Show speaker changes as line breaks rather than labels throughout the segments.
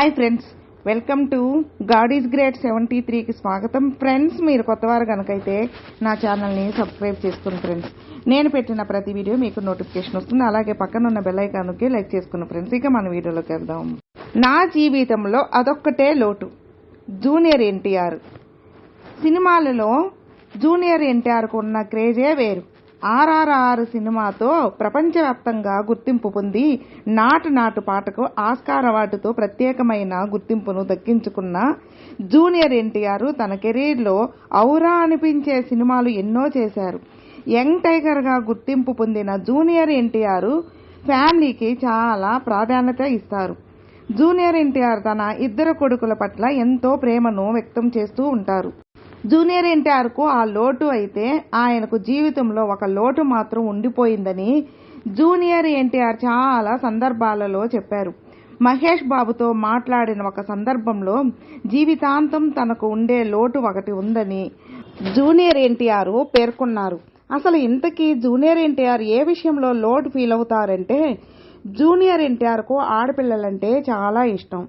Hi friends welcome to God is great seventy త్రీకి స్వాగతం. Friends మీరు కొత్తవారు కనుకైతే నా ఛానల్ని సబ్స్క్రైబ్ చేసుకుని ఫ్రెండ్స్ నేను పెట్టిన ప్రతి వీడియో మీకు నోటిఫికేషన్ వస్తుంది. అలాగే పక్కన ఉన్న బెల్ ఐకాన్కి లైక్ చేసుకున్న ఫ్రెండ్స్ ఇక మన వీడియోలోకి వెళ్దాం. నా జీవితంలో అదొక్కటే లోటు. జూనియర్ ఎన్టీఆర్. సినిమాలలో జూనియర్ ఎన్టీఆర్కు ఉన్న క్రేజే వేరు. ఆర్ఆర్ఆర్ సినిమాతో ప్రపంచవ్యాప్తంగా గుర్తింపు పొంది నాటు నాటు పాటకు ఆస్కార్ అవార్డుతో ప్రత్యేకమైన గుర్తింపును దక్కించుకున్న జూనియర్ ఎన్టీఆర్ తన కెరీర్లో ఔరా అనిపించే సినిమాలు ఎన్నో చేశారు. యంగ్ టైగర్గా గుర్తింపు పొందిన జూనియర్ ఎన్టీఆర్ ఫ్యామిలీకి చాలా ప్రాధాన్యత ఇస్తారు. జూనియర్ ఎన్టీఆర్ తన ఇద్దరు కొడుకుల పట్ల ఎంతో ప్రేమను వ్యక్తం చేస్తూ ఉంటారు. జూనియర్ ఎన్టీఆర్కు ఆ లోటు అయితే ఆయనకు జీవితంలో ఒక లోటు మాత్రం ఉండిపోయిందని జూనియర్ ఎన్టీఆర్ చాలా సందర్భాలలో చెప్పారు. మహేష్ బాబుతో మాట్లాడిన ఒక సందర్భంలో జీవితాంతం తనకు ఉండే లోటు ఒకటి ఉందని జూనియర్ ఎన్టీఆర్ పేర్కొన్నారు. అసలు ఇంతకీ జూనియర్ ఎన్టీఆర్ ఏ విషయంలో లోటు ఫీల్ అవుతారంటే జూనియర్ ఎన్టీఆర్కు ఆడపిల్లలంటే చాలా ఇష్టం.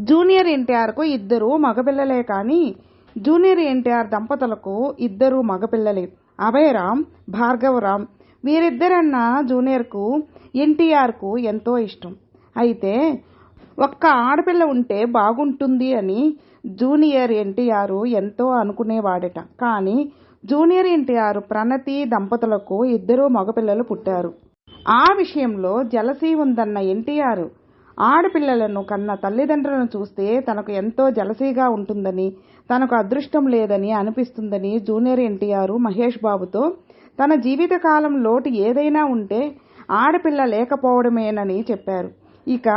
జూనియర్ ఎన్టీఆర్కు ఇద్దరు మగపిల్లలే కానీ జూనియర్ ఎన్టీఆర్ దంపతులకు ఇద్దరు మగపిల్లలే. అభయరామ్ భార్గవరామ్. వీరిద్దరన్న జూనియర్కు ఎన్టీఆర్కు ఎంతో ఇష్టం. అయితే ఒక్క ఆడపిల్ల ఉంటే బాగుంటుంది అని జూనియర్ ఎన్టీఆర్ ఎంతో అనుకునేవాడట. కానీ జూనియర్ ఎన్టీఆర్ ప్రణతి దంపతులకు ఇద్దరు మగపిల్లలు పుట్టారు. ఆ విషయంలో జలసీ ఉందన్న ఎన్టీఆర్ ఆడపిల్లలను కన్న తల్లిదండ్రులను చూస్తే తనకు ఎంతో జలసీగా ఉంటుందని తనకు అదృష్టం లేదని అనిపిస్తుందని జూనియర్ ఎన్టీఆర్ మహేష్ బాబుతో తన జీవితకాలం లోటు ఏదైనా ఉంటే ఆడపిల్ల లేకపోవడమేనని చెప్పారు. ఇక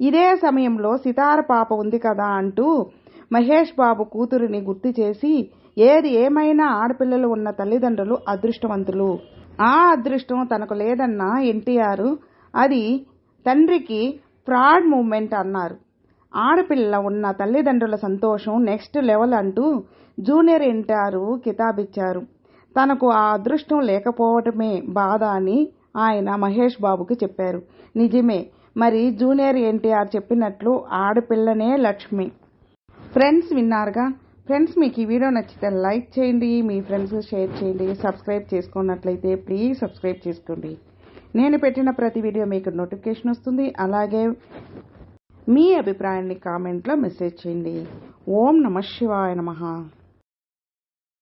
ఇదే సమయంలో సితార పాప ఉంది కదా అంటూ మహేష్ బాబు కూతురిని గుర్తు చేసి ఏది ఏమైనా ఆడపిల్లలు ఉన్న తల్లిదండ్రులు అదృష్టవంతులు. ఆ అదృష్టం తనకు లేదన్న ఎన్టీఆర్ అది తండ్రికి ఫ్రాడ్ మూమెంట్ అన్నారు. ఆడపిల్ల ఉన్న తల్లిదండ్రుల సంతోషం నెక్స్ట్ లెవెల్ అంటూ జూనియర్ ఎన్టీఆర్ కితాబిచ్చారు. తనకు ఆ అదృష్టం లేకపోవటమే బాధ అని ఆయన మహేష్ బాబుకి చెప్పారు. నిజమే మరి జూనియర్ ఎన్టీఆర్ చెప్పినట్లు ఆడపిల్లనే లక్ష్మి. ఫ్రెండ్స్ విన్నారుగా? ఫ్రెండ్స్ మీకు ఈ వీడియో నచ్చితే లైక్ చేయండి మీ ఫ్రెండ్స్ షేర్ చేయండి సబ్స్క్రైబ్ చేసుకున్నట్లయితే ప్లీజ్ సబ్స్క్రైబ్ చేసుకోండి. నేను పెట్టిన ప్రతి వీడియో మీకు నోటిఫికేషన్ వస్తుంది. అలాగే మీ అభిప్రాయాన్ని కామెంట్లో మెసేజ్ చేయండి. ఓం నమ శివాయ నమ.